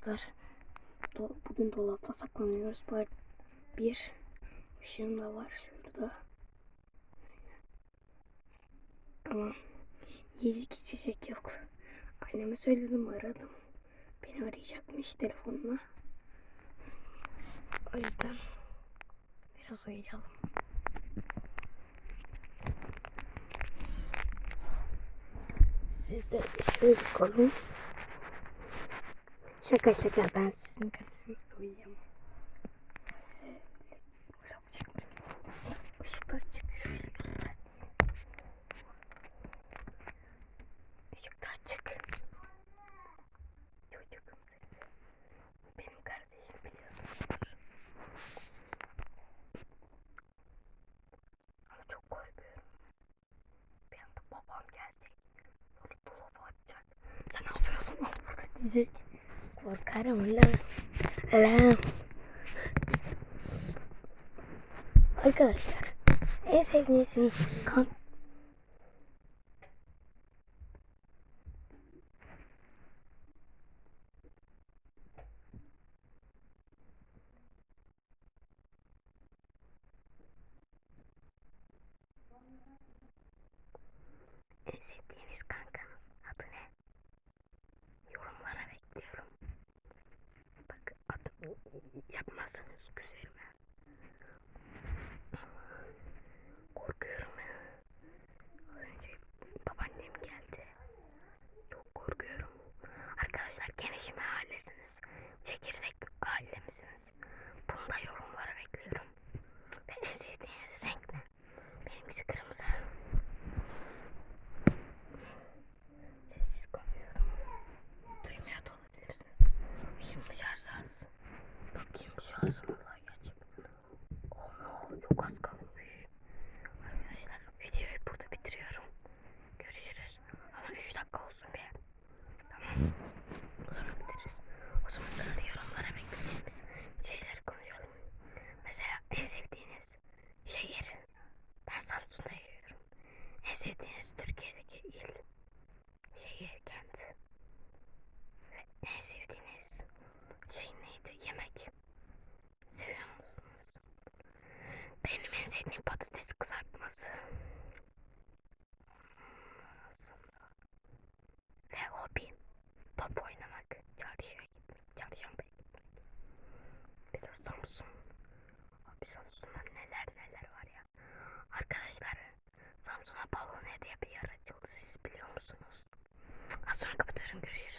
arkadaşlar. Do- Bugün dolapta saklanıyoruz. Böyle bir ışığım da var şurada. Ama yiyecek içecek yok. Anneme söyledim aradım. Beni arayacakmış telefonla. O yüzden biraz uyuyalım. Siz de şöyle kalın. Şaka şaka ben sizin karşınızda uyuyamam. Size çekmek için. Işıklar açık şöyle göster. Işık da açık. Çocuğum sesi. Benim kardeşim biliyorsunuz. Ama çok korkuyorum. Bir anda babam gelecek. Böyle dolabı açacak. Sen ne yapıyorsun burada diyecek. Korkarım lan. Lan. Arkadaşlar en sevdiğiniz kan yapmazsanız güzelme. Ağzımdan geç. Oha çok az kalmış. Arkadaşlar videoyu burada bitiriyorum. Görüşürüz. Ama 3 dakika olsun. Benim en sevdiğim patates kızartması. Ve hobim top oynamak. Çarşıya gitmek, çarşambaya gitmek. Bir de Samsun. Abi Samsun'da neler neler var ya. Arkadaşlar Samsun'a balon hediye bir yer. Siz biliyor musunuz? Az sonra kapatıyorum. Görüşürüz.